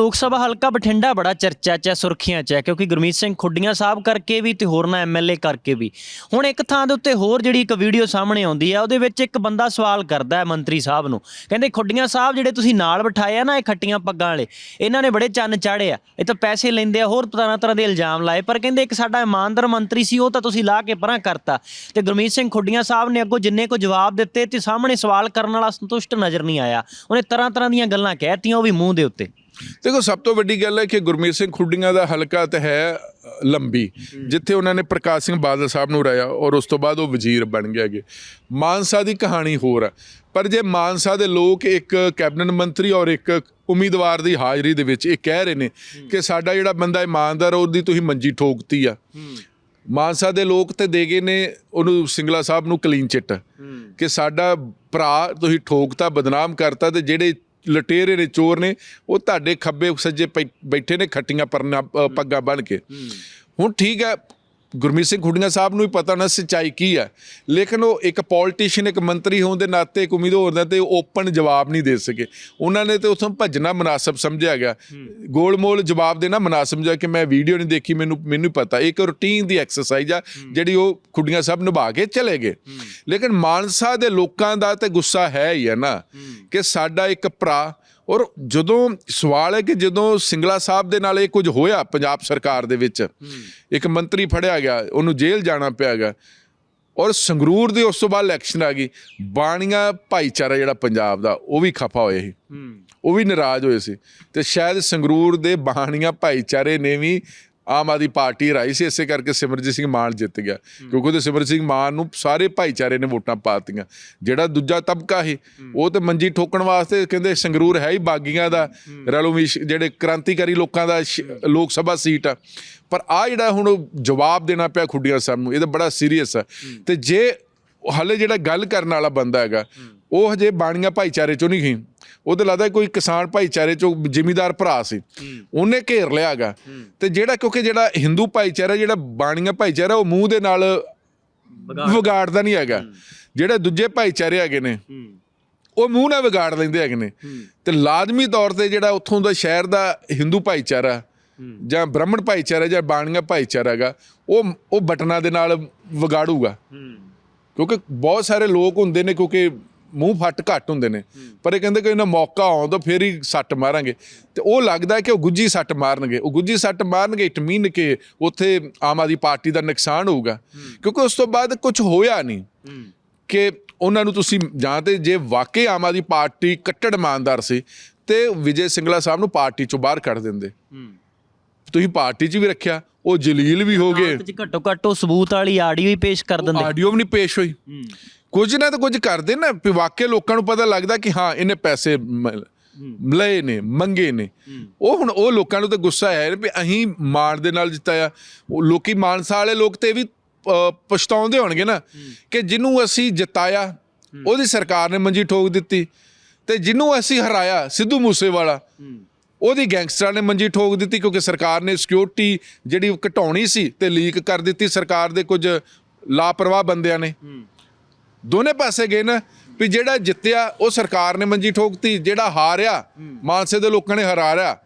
ਲੋਕ ਸਭਾ ਹਲਕਾ ਬਠਿੰਡਾ ਬੜਾ ਚਰਚਾ 'ਚ ਹੈ, ਸੁਰਖੀਆਂ 'ਚ ਹੈ, ਕਿਉਂਕਿ ਗੁਰਮੀਤ ਸਿੰਘ ਖੁੱਡੀਆਂ ਸਾਹਿਬ ਕਰਕੇ ਵੀ ਤੇ ਹੋਰਨਾਂ ਐਮਐਲਏ ਕਰਕੇ ਵੀ। ਹੁਣ ਇੱਕ ਥਾਂ ਦੇ ਉੱਤੇ ਹੋਰ ਜਿਹੜੀ ਇੱਕ ਵੀਡੀਓ ਸਾਹਮਣੇ ਆਉਂਦੀ ਹੈ, ਉਹਦੇ ਵਿੱਚ ਇੱਕ ਬੰਦਾ ਸਵਾਲ ਕਰਦਾ ਹੈ ਮੰਤਰੀ ਸਾਹਿਬ ਨੂੰ। ਕਹਿੰਦੇ ਖੁੱਡੀਆਂ ਸਾਹਿਬ ਜਿਹੜੇ ਤੁਸੀਂ ਨਾਲ ਬਿਠਾਏ ਆ ਨਾ, ਇਹ ਖੱਟੀਆਂ ਪੱਗਾਂ ਵਾਲੇ, ਇਹਨਾਂ ਨੇ ਬੜੇ ਚੰਨ ਚਾੜੇ ਆ, ਇਹ ਤਾਂ ਪੈਸੇ ਲੈਂਦੇ ਆ, ਹੋਰ ਤਰ੍ਹਾਂ ਤਰ੍ਹਾਂ ਦੇ ਇਲਜ਼ਾਮ ਲਾਏ, ਪਰ ਕਹਿੰਦੇ ਇੱਕ ਸਾਡਾ ਇਮਾਨਦਾਰ ਮੰਤਰੀ ਸੀ, ਉਹ ਤਾਂ ਤੁਸੀਂ ਲਾ ਕੇ ਪਰਾਂ ਕਰਤਾ। ਤੇ ਗੁਰਮੀਤ ਸਿੰਘ ਖੁੱਡੀਆਂ ਸਾਹਿਬ ਨੇ ਅੱਗੋਂ ਜਿੰਨੇ ਕੋ ਜਵਾਬ ਦਿੱਤੇ ਤੇ ਸਾਹਮਣੇ ਸਵਾਲ ਕਰਨ ਵਾਲਾ ਸੰਤੁਸ਼ਟ ਨਜ਼ਰ ਨਹੀਂ ਆਇਆ। ਉਹਨੇ ਤਰ੍ਹਾਂ ਤਰ੍ਹਾਂ ਦੀਆਂ ਗੱਲਾਂ ਕਹਿਤੀਆਂ ਉਹ ਵੀ ਮੂੰਹ ਦੇ ਉੱਤੇ। ਦੇਖੋ ਸਭ ਤੋਂ ਵੱਡੀ ਗੱਲ ਹੈ ਕਿ ਗੁਰਮੀਤ ਸਿੰਘ ਖੁੱਡੀਆਂ ਦਾ ਹਲਕਾ ਤੇ ਹੈ ਲੰਬੀ ਜਿੱਥੇ ਉਹਨਾਂ ਨੇ ਪ੍ਰਕਾਸ਼ ਸਿੰਘ ਬਾਦਲ ਸਾਹਿਬ ਨੂੰ ਰਾਇਆ ਔਰ ਉਸ ਤੋਂ ਬਾਅਦ ਉਹ ਵਜ਼ੀਰ ਬਣ ਗਿਆ ਗੇ ਮਾਨਸਾ ਦੀ ਕਹਾਣੀ ਹੋਰ ਹੈ ਪਰ ਜੇ ਮਾਨਸਾ ਦੇ ਲੋਕ ਇੱਕ ਕੈਬਨਿਟ ਮੰਤਰੀ ਔਰ ਇੱਕ ਉਮੀਦਵਾਰ ਦੀ ਹਾਜ਼ਰੀ ਦੇ ਵਿੱਚ ਇਹ ਕਹਿ ਰਹੇ ਨੇ ਕਿ ਸਾਡਾ ਜਿਹੜਾ ਬੰਦਾ ਇਮਾਨਦਾਰ ਉਹਦੀ ਤੁਸੀਂ ਮੰਜੀ ਠੋਕਤੀ ਆ। ਮਾਨਸਾ ਦੇ ਲੋਕ ਤੇ ਦੇ ਗਏ ਨੇ ਉਹਨੂੰ ਸਿੰਗਲਾ ਸਾਹਿਬ ਨੂੰ ਕਲੀਨ ਚਿੱਟ ਕਿ ਸਾਡਾ ਭਰਾ ਤੁਸੀਂ ਠੋਕਤਾ ਬਦਨਾਮ ਕਰਤਾ ਤੇ ਜਿਹੜੇ ਲਟੇਰੇ ਨੇ ਚੋਰ ਨੇ ਉਹ ਤੁਹਾਡੇ ਖੱਬੇ ਸੱਜੇ ਪੈ- ਬੈਠੇ ਨੇ ਖੱਟੀਆਂ ਪਰਨਾ ਅ, ਪੱਗਾਂ ਬਣ ਕੇ। ਹੁਣ ਠੀਕ ਹੈ ਗੁਰਮੀਤ ਸਿੰਘ ਖੁੱਡੀਆਂ ਸਾਹਿਬ ਨੂੰ ਵੀ ਪਤਾ ਨਾ ਸੱਚਾਈ ਕੀ ਹੈ। ਲੇਕਿਨ ਉਹ ਇੱਕ ਪੋਲਿਟਿਸ਼ੀਅਨ ਇੱਕ ਮੰਤਰੀ ਹੋਣ ਦੇ ਨਾਤੇ ਇੱਕ ਉਮੀਦ ਹੋਰ ਦਾ ਤੇ ਓਪਨ ਜਵਾਬ ਨਹੀਂ ਦੇ ਸਕੇ। ਉਹਨਾਂ ਨੇ ਤੇ ਉਥੋਂ ਭੱਜਣਾ ਮناسب ਸਮਝਿਆ ਗਿਆ। ਗੋਲਮੋਲ ਜਵਾਬ ਦੇਣਾ ਮناسب ਸਮਝਿਆ ਕਿ ਮੈਂ ਵੀਡੀਓ ਨਹੀਂ ਦੇਖੀ ਮੈਨੂੰ ਮੈਨੂੰ ਪਤਾ। ਇੱਕ ਰੁਟੀਨ ਦੀ ਐਕਸਰਸਾਈਜ਼ ਆ ਜਿਹੜੀ ਉਹ ਖੁੱਡੀਆਂ ਸਾਹਿਬ ਨਿਭਾ ਕੇ ਚਲੇ ਗਏ। ਲੇਕਿਨ ਮਾਨਸਾ ਦੇ ਲੋਕਾਂ ਦਾ ਤੇ ਗੁੱਸਾ ਹੈ ਹੀ ਹੈ ਨਾ ਕਿ ਸਾਡਾ ਇੱਕ ਭਰਾ ਔਰ ਜਦੋਂ ਸਵਾਲ ਹੈ ਕਿ ਜਦੋਂ ਸਿੰਗਲਾ ਸਾਹਿਬ ਦੇ ਨਾਲ ਇਹ ਕੁਝ ਹੋਇਆ ਪੰਜਾਬ ਸਰਕਾਰ ਦੇ ਵਿੱਚ ਇੱਕ ਮੰਤਰੀ ਫੜਿਆ ਗਿਆ ਉਹਨੂੰ ਜੇਲ੍ਹ ਜਾਣਾ ਪਿਆ ਗਿਆ ਔਰ ਸੰਗਰੂਰ ਦੇ ਉਸ ਤੋਂ ਬਾਅਦ ਇਲੈਕਸ਼ਨ ਆ ਗਈ ਬਾਣੀਆਂ ਭਾਈਚਾਰਾ ਜਿਹੜਾ ਪੰਜਾਬ ਦਾ ਉਹ ਵੀ ਖਫਾ ਹੋਏ ਸੀ। ਉਹ ਵੀ ਨਾਰਾਜ਼ ਹੋਏ ਸੀ। ਤੇ ਸ਼ਾਇਦ ਸੰਗਰੂਰ ਦੇ ਬਾਣੀਆਂ ਭਾਈਚਾਰੇ ਨੇ ਵੀ ਆਮ ਆਦਮੀ ਪਾਰਟੀ ਰਾਈ ਸੀ ਇਸੇ ਕਰਕੇ ਸਿਮਰਜੀਤ ਸਿੰਘ ਮਾਨ ਜਿੱਤ ਗਿਆ। ਕਿਉਂਕਿ ਉਹਦੇ ਸਿਮਰਜੀਤ ਸਿੰਘ ਮਾਨ ਨੂੰ ਸਾਰੇ ਭਾਈਚਾਰੇ ਨੇ ਵੋਟਾਂ ਪਾਤੀਆਂ ਜਿਹੜਾ ਦੂਜਾ ਤਬਕਾ ਸੀ ਉਹ ਤੇ ਮੰਜੀ ਠੋਕਣ ਵਾਸਤੇ ਕਹਿੰਦੇ ਸੰਗਰੂਰ ਹੈ ਹੀ ਬਾਗੀਆਂ ਦਾ। ਰਲੋਮੀਸ਼ ਜਿਹੜੇ ਕ੍ਰਾਂਤੀਕਾਰੀ ਲੋਕਾਂ ਦਾ ਲੋਕ ਸਭਾ ਸੀਟ ਆ। ਪਰ ਆ ਜਿਹੜਾ ਹੁਣ ਜਵਾਬ ਦੇਣਾ ਪਿਆ ਖੁੱਡੀਆਂ ਸਾਹਿਬ ਨੂੰ ਇਹ ਤਾਂ ਬੜਾ ਸੀਰੀਅਸ ਆ। ਤੇ ਜੇ ਹਲੇ ਜਿਹੜਾ ਗੱਲ ਕਰਨ ਵਾਲਾ ਬੰਦਾ ਹੈਗਾ ਉਹ ਹਜੇ ਬਾਣੀਆਂ ਭਾਈਚਾਰੇ ਚੋਂ ਨਹੀਂ ਗਈ ਉਹਦੇ ਲੱਗਦਾ ਕੋਈ ਕਿਸਾਨ ਭਾਈਚਾਰੇ ਚੋਂ ਜ਼ਿਮੀਦਾਰ ਭਰਾ ਸੀ। ਉਹਨੇ ਘੇਰ ਲਿਆਗਾ। ਤੇ ਜਿਹੜਾ ਕਿਉਂਕਿ ਜਿਹੜਾ ਹਿੰਦੂ ਭਾਈਚਾਰਾ ਜਿਹੜਾ ਬਾਣੀਆਂ ਭਾਈਚਾਰਾ ਉਹ ਮੂੰਹ ਦੇ ਨਾਲ ਵਿਗਾੜਦਾ ਨਹੀਂ ਹੈਗਾ। ਜਿਹੜੇ ਦੂਜੇ ਭਾਈਚਾਰੇ ਹੈਗੇ ਨੇ ਉਹ ਮੂੰਹ ਨਾਲ ਵਿਗਾੜ ਲੈਂਦੇ ਹੈਗੇ ਨੇ। ਤੇ ਲਾਜ਼ਮੀ ਤੌਰ ਤੇ ਜਿਹੜਾ ਉੱਥੋਂ ਦਾ ਸ਼ਹਿਰ ਦਾ ਹਿੰਦੂ ਭਾਈਚਾਰਾ ਜਾਂ ਬ੍ਰਾਹਮਣ ਭਾਈਚਾਰਾ ਜਾਂ ਬਾਣੀਆਂ ਭਾਈਚਾਰਾ ਹੈਗਾ ਉਹ ਉਹ ਬਟਨਾਂ ਦੇ ਨਾਲ ਵਿਗਾੜੂਗਾ। ਕਿਉਂਕਿ ਬਹੁਤ ਸਾਰੇ ਲੋਕ ਹੁੰਦੇ ਨੇ ਕਿਉਂਕਿ ਮੂੰਹ ਫੱਟ ਘੱਟ ਹੁੰਦੇ ਨੇ। ਪਰ ਇਹ ਕਹਿੰਦੇ ਕਿ ਇਹਨਾਂ ਮੌਕਾ ਆਉਣ ਤਾਂ ਫੇਰ ਹੀ ਸੱਟ ਮਾਰਾਂਗੇ। ਤੇ ਉਹ ਲੱਗਦਾ ਹੈ ਕਿ ਉਹ ਗੁੱਜੀ ਸੱਟ ਮਾਰਨਗੇ। ਉਹ ਗੁੱਜੀ ਸੱਟ ਮਾਰਨਗੇ ਇਟ ਮੀਨ ਕਿ ਉੱਥੇ ਆਮ ਆਦਮੀ ਪਾਰਟੀ ਦਾ ਨੁਕਸਾਨ ਹੋਊਗਾ। ਕਿਉਂਕਿ ਉਸ ਤੋਂ ਬਾਅਦ ਕੁਝ ਹੋਇਆ ਨਹੀਂ ਕਿ ਉਹਨਾਂ ਨੂੰ ਤੁਸੀਂ ਜਾਂ ਤੇ ਜੇ ਵਾਕਈ ਆਮ ਆਦਮੀ ਪਾਰਟੀ ਕੱਟੜ ਇਮਾਨਦਾਰ ਸੀ ਤੇ ਵਿਜੇ ਸਿੰਗਲਾ ਸਾਹਿਬ ਨੂੰ ਪਾਰਟੀ ਚੋਂ ਬਾਹਰ ਕੱਢ ਦਿੰਦੇ। ਤੁਸੀਂ ਪਾਰਟੀ 'ਚ ਵੀ ਰੱਖਿਆ ਉਹ ਜਲੀਲ ਵੀ ਹੋ ਗਏ। ਘੱਟੋ ਘੱਟ ਉਹ ਸਬੂਤ ਵਾਲੀ ਆਡੀਓ ਹੀ ਪੇਸ਼ ਕਰ ਦਿੰਦੇ। ਆਡੀਓ ਵੀ ਨਹੀਂ ਪੇਸ਼ ਹੋਈ। ਕੁਝ ਨਾ ਤਾਂ ਕੁਝ ਕਰਦੇ ਨਾ ਵੀ ਵਾਕਿਆ ਲੋਕਾਂ ਨੂੰ ਪਤਾ ਲੱਗਦਾ ਕਿ ਹਾਂ ਇਹਨੇ ਪੈਸੇ ਮ- ਲਏ ਨੇ ਮੰਗੇ ਨੇ। ਉਹ ਹੁਣ ਉਹ ਲੋਕਾਂ ਨੂੰ ਤਾਂ ਗੁੱਸਾ ਆਇਆ ਵੀ ਅਸੀਂ ਮਾਨ ਦੇ ਨਾਲ ਜਿੱਤਾਇਆ ਉਹ ਲੋਕੀ ਮਾਨਸਾ ਵਾਲੇ ਲੋਕ ਤੇ ਇਹ ਵੀ ਅ, ਪਛਤਾਉਂਦੇ ਹੋਣਗੇ ਨਾ ਕਿ ਜਿਹਨੂੰ ਅਸੀਂ ਜਿਤਾਇਆ ਉਹਦੀ ਸਰਕਾਰ ਨੇ ਮੰਜੀ ਠੋਕ ਦਿੱਤੀ। ਤੇ ਜਿਹਨੂੰ ਅਸੀਂ ਹਰਾਇਆ ਸਿੱਧੂ ਮੂਸੇਵਾਲਾ ਉਹਦੀ ਗੈਂਗਸਟਰਾਂ ਨੇ ਮੰਜੀ ਠੋਕ ਦਿੱਤੀ ਕਿਉਂਕਿ ਸਰਕਾਰ ਨੇ ਸਿਕਿਉਰਿਟੀ ਜਿਹੜੀ ਘਟਾਉਣੀ ਸੀ ਤੇ ਲੀਕ ਕਰ ਦਿੱਤੀ ਸਰਕਾਰ ਦੇ ਕੁਝ ਲਾਪਰਵਾਹ ਬੰਦਿਆਂ ਨੇ। ਦੋਨੇ ਪਾਸੇ ਗਏ ਨਾ ਵੀ ਜਿਹੜਾ ਜਿੱਤਿਆ, ਉਹ ਸਰਕਾਰ ਨੇ ਮੰਜੀ ਠੋਕਤੀ, ਜਿਹੜਾ ਹਾਰਿਆ, ਮਾਨਸੇ ਦੇ ਲੋਕਾਂ ਨੇ ਹਰਾਰਿਆ।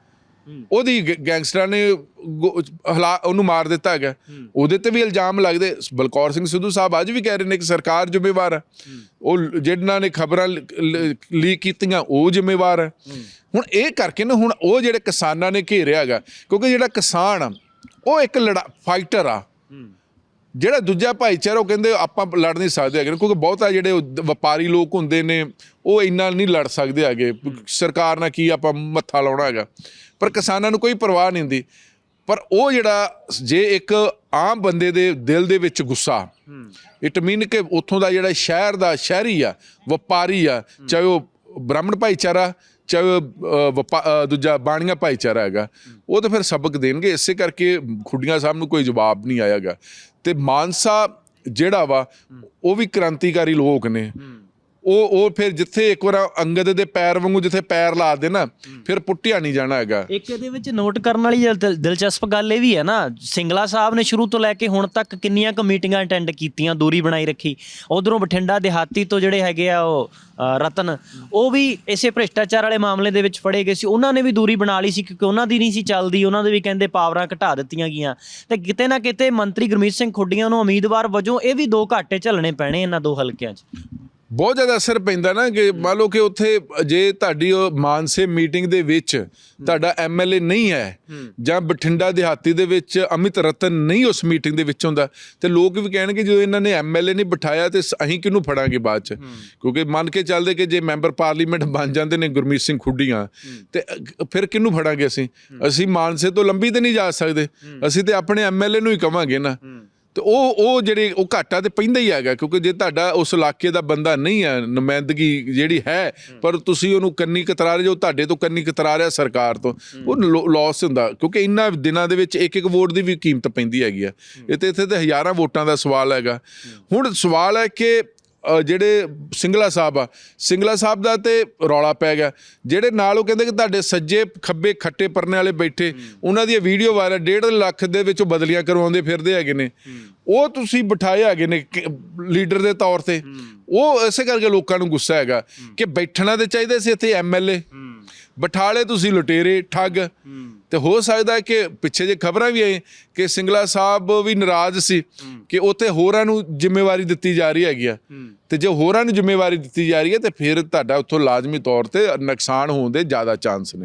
ਉਹਦੀ ਗੈਂਗਸਟਰਾਂ ਨੇ ਗੋ- ਹਲਾ, ਉਹਨੂੰ ਮਾਰ ਦਿੱਤਾ ਹੈਗਾ। ਉਹਦੇ ਤੇ ਵੀ ਇਲਜ਼ਾਮ ਲੱਗਦੇ। ਬਲਕੌਰ ਸਿੰਘ ਸਿੱਧੂ ਸਾਹਿਬ ਅੱਜ ਵੀ ਕਹਿ ਰਹੇ ਨੇ ਕਿ ਸਰਕਾਰ ਜ਼ਿੰਮੇਵਾਰ ਹੈ ਉਹ ਲ- ਜਿਨ੍ਹਾਂ ਨੇ ਖਬਰਾਂ ਲੀਕ ਕੀਤੀਆਂ, ਉਹ ਜ਼ਿੰਮੇਵਾਰ ਹੈ ਹੁਣ ਇਹ ਕਰਕੇ ਨਾ, ਹੁਣ ਉਹ ਜਿਹੜੇ ਕਿਸਾਨਾਂ ਨੇ ਘੇਰਿਆ ਹੈਗਾ, ਕਿਉਂਕਿ ਜਿਹੜਾ ਕਿਸਾਨ ਆ, ਉਹ ਇੱਕ ਲੜਾ, ਫਾਈਟਰ ਆ। ਜਿਹੜਾ ਦੂਜਾ ਭਾਈਚਾਰਾ, ਉਹ ਕਹਿੰਦੇ ਆਪਾਂ ਲੜ ਨਹੀਂ ਸਕਦੇ ਹੈਗੇ ਕਿਉਂਕਿ ਬਹੁਤਾ ਜਿਹੜੇ ਵਪਾਰੀ ਲੋਕ ਹੁੰਦੇ ਨੇ, ਉਹ ਇੰਨਾ ਨਹੀਂ ਲੜ ਸਕਦੇ ਹੈਗੇ। ਸਰਕਾਰ ਨਾਲ ਕੀ ਆਪਾਂ ਮੱਥਾ ਲਾਉਣਾ ਹੈਗਾ। ਪਰ ਕਿਸਾਨਾਂ ਨੂੰ ਕੋਈ ਪਰਵਾਹ ਨਹੀਂ ਹੁੰਦੀ। ਪਰ ਉਹ ਜਿਹੜਾ ਜੇ ਇੱਕ ਆਮ ਬੰਦੇ ਦੇ ਦਿਲ ਦੇ ਵਿੱਚ ਗੁੱਸਾ, ਇਟ ਮੀਨ ਕਿ ਉੱਥੋਂ ਦਾ ਜਿਹੜਾ ਸ਼ਹਿਰ ਦਾ ਸ਼ਹਿਰੀ ਆ, ਵਪਾਰੀ ਆ, ਚਾਹੇ ਉਹ ਬ੍ਰਾਹਮਣ ਭਾਈਚਾਰਾ ਚਾਹੇ ਵਪਾ- ਦੂਜਾ ਬਾਣੀਆਂ ਭਾਈਚਾਰਾ ਹੈਗਾ, ਉਹ ਤਾਂ ਫਿਰ ਸਬਕ ਦੇਣਗੇ। ਇਸੇ ਕਰਕੇ ਖੁੱਡੀਆਂ ਸਾਹਿਬ ਨੂੰ ਕੋਈ ਜਵਾਬ ਨਹੀਂ ਆਇਆਗਾ। ਤੇ ਮਾਨਸਾ ਜਿਹੜਾ ਵਾ, ਉਹ ਵੀ ਕ੍ਰਾਂਤੀਕਾਰੀ ਲੋਕ ਨੇ। ਉਹ ਉਹ ਫਿਰ ਜਿੱਥੇ ਇੱਕ ਵਾਰ ਅੰਗਦ ਦੇ ਪੈਰ ਵਾਂਗੂ ਜਿੱਥੇ ਪੈਰ ਲਾ ਦੇ ਨਾ ਫਿਰ ਪੁੱਟਿਆ ਨਹੀਂ ਜਾਣਾ ਹੈਗਾ। ਇੱਕ ਇਹਦੇ ਵਿੱਚ ਨੋਟ ਕਰਨ ਵਾਲੀ ਦਿਲ- ਦਿਲ- ਦਿਲਚਸਪ ਗੱਲ ਇਹ ਵੀ ਹੈ ਨਾ ਸਿੰਗਲਾ ਸਾਹਿਬ ਨੇ ਸ਼ੁਰੂ ਤੋਂ ਲੈ ਕੇ ਹੁਣ ਤੱਕ ਕਿੰਨੀਆਂ ਕੁ ਮੀਟਿੰਗਾਂ ਅਟੈਂਡ ਕੀਤੀਆਂ ਦੂਰੀ ਬਣਾਈ ਰੱਖੀ। ਉਧਰੋਂ ਬਠਿੰਡਾ ਦਿਹਾਤੀ ਤੋਂ ਜਿਹੜੇ ਹੈਗੇ ਆ ਉਹ ਅ, ਰਤਨ ਉਹ ਵੀ ਇਸੇ ਭ੍ਰਿਸ਼ਟਾਚਾਰ ਵਾਲੇ ਮਾਮਲੇ ਦੇ ਵਿੱਚ ਫੜੇ ਗਏ ਸੀ। ਉਹਨਾਂ ਨੇ ਵੀ ਦੂਰੀ ਬਣਾ ਲਈ ਸੀ ਕਿਉਂਕਿ ਉਹਨਾਂ ਦੀ ਨਹੀਂ ਸੀ ਚੱਲਦੀ ਉਹਨਾਂ ਦੇ ਵੀ ਕਹਿੰਦੇ ਪਾਵਰਾਂ ਘਟਾ ਦਿੱਤੀਆਂ ਗਈਆਂ। ਤੇ ਕਿਤੇ ਨਾ ਕਿਤੇ ਮੰਤਰੀ ਗੁਰਮੀਤ ਸਿੰਘ ਖੁੱਡੀਆਂ ਨੂੰ ਉਮੀਦਵਾਰ ਵਜੋਂ ਇਹ ਵੀ ਦੋ ਘਾਟੇ ਝੱਲਣੇ ਪੈਣੇ ਇਹਨਾਂ ਦੋ ਹਲਕਿਆਂ 'ਚ। ਬਹੁਤ ਜ਼ਿਆਦਾ ਅਸਰ ਪੈਂਦਾ ਨਾ ਕਿ ਮੰਨ ਲਓ ਕਿ ਉੱਥੇ ਜੇ ਤੁਹਾਡੀ ਉਹ ਮਾਨਸੇ ਮੀਟਿੰਗ ਦੇ ਵਿੱਚ ਤੁਹਾਡਾ ਐਮਐਲਏ ਨਹੀਂ ਹੈ ਜਾਂ ਬਠਿੰਡਾ ਦਿਹਾਤੀ ਦੇ ਵਿੱਚ ਅਮਿਤ ਰਤਨ ਨਹੀਂ ਉਸ ਮੀਟਿੰਗ ਦੇ ਵਿੱਚ ਹੁੰਦਾ ਤੇ ਲੋਕ ਵੀ ਕਹਿਣਗੇ ਜਦੋਂ ਇਹਨਾਂ ਨੇ ਐਮਐਲਏ ਨਹੀਂ ਬਿਠਾਇਆ ਤੇ ਅਸੀਂ ਕਿਹਨੂੰ ਫੜਾਂਗੇ ਬਾਅਦ ਚ? ਕਿਉਂਕਿ ਮੰਨ ਕੇ ਚੱਲਦੇ ਕਿ ਜੇ ਮੈਂਬਰ ਪਾਰਲੀਮੈਂਟ ਬਣ ਜਾਂਦੇ ਨੇ ਗੁਰਮੀਤ ਸਿੰਘ ਖੁੱਡੀਆਂ ਤੇ ਫਿਰ ਕਿਹਨੂੰ ਫੜਾਂਗੇ ਅਸੀਂ? ਅਸੀਂ ਮਾਨਸੇ ਤੋਂ ਲੰਬੀ ਤੇ ਨਹੀਂ ਜਾ ਸਕਦੇ। ਅਸੀਂ ਤੇ ਆਪਣੇ ਐਮਐਲਏ ਨੂੰ ਹੀ ਕਵਾਂਗੇ ਨਾ। ਤੇ ਉਹ ਉਹ ਜਿਹੜੇ ਉਹ ਘਾਟਾ ਤੇ ਪੈਂਦਾ ਹੀ ਹੈਗਾ ਕਿਉਂਕਿ ਜੇ ਤੁਹਾਡਾ ਉਸ ਇਲਾਕੇ ਦਾ ਬੰਦਾ ਨਹੀਂ ਹੈ ਨੁਮਾਇੰਦਗੀ ਜਿਹੜੀ ਹੈ ਪਰ ਤੁਸੀਂ ਉਹਨੂੰ ਕੰਨੀ ਕਤਰਾ ਰਹੇ ਜੋ ਤੁਹਾਡੇ ਤੋਂ ਕੰਨੀ ਕਤਰਾ ਰਿਹਾ ਸਰਕਾਰ ਤੋਂ ਉਹ ਲਾਸ ਹੁੰਦਾ ਕਿਉਂਕਿ ਇੰਨਾ ਦਿਨਾਂ ਦੇ ਵਿੱਚ ਇੱਕ ਇੱਕ ਵੋਟ ਦੀ ਵੀ ਕੀਮਤ ਪੈਂਦੀ ਹੈਗੀ ਆ। ਇਹ ਤੇ ਇੱਥੇ ਤੇ ਹਜ਼ਾਰਾਂ ਵੋਟਾਂ ਦਾ ਸਵਾਲ ਹੈਗਾ। ਹੁਣ ਸਵਾਲ ਹੈ ਕਿ ਜਿਹੜੇ ਸਿੰਗਲਾ ਸਾਹਿਬ ਆ, ਸਿੰਗਲਾ ਸਾਹਿਬ ਦਾ ਤੇ ਰੌਲਾ ਪੈ ਗਿਆ। ਜਿਹੜੇ ਨਾਲ ਉਹ ਕਹਿੰਦੇ ਕਿ ਤੁਹਾਡੇ ਸੱਜੇ ਖੱਬੇ ਖੱਟੇ ਪਰਨੇ ਵਾਲੇ ਬੈਠੇ, ਉਹਨਾਂ ਦੀ ਵੀਡੀਓ ਵਾਇਰਲ 1.5 ਲੱਖ ਦੇ ਵਿੱਚ ਬਦਲੀਆਂ ਕਰਵਾਉਂਦੇ ਫਿਰਦੇ ਹੈਗੇ ਨੇ। ਉਹ ਤੁਸੀਂ ਬਿਠਾਏ ਹੈਗੇ ਨੇ ਲੀਡਰ ਦੇ ਤੌਰ ਤੇ। ਉਹ ਇਸੇ ਕਰਕੇ ਲੋਕਾਂ ਨੂੰ ਗੁੱਸਾ ਹੈਗਾ ਕਿ ਬੈਠਣਾ ਤੇ ਚਾਹੀਦਾ ਸੀ ਇੱਥੇ ਐਮਐਲਏ ਬਿਠਾਲੇ ਤੁਸੀਂ ਲੁਟੇਰੇ ਠੱਗ। ਤੇ ਹੋ ਸਕਦਾ ਕਿ ਪਿੱਛੇ ਜੇ ਖਬਰਾਂ ਵੀ ਆਈ ਕਿ ਸਿੰਗਲਾ ਸਾਹਿਬ ਵੀ ਨਾਰਾਜ਼ ਸੀ ਕਿ ਉੱਥੇ ਹੋਰਾਂ ਨੂੰ ਜ਼ਿੰਮੇਵਾਰੀ ਦਿੱਤੀ ਜਾ ਰਹੀ ਹੈਗੀ ਆ। ਤੇ ਜੇ ਹੋਰਾਂ ਨੂੰ ਜ਼ਿੰਮੇਵਾਰੀ ਦਿੱਤੀ ਜਾ ਰਹੀ ਹੈ ਤੇ ਫਿਰ ਤੁਹਾਡਾ ਉੱਥੋਂ ਲਾਜ਼ਮੀ ਤੌਰ ਤੇ ਨੁਕਸਾਨ ਹੋਣ ਦੇ ਜ਼ਿਆਦਾ ਚਾਂਸ ਨੇ।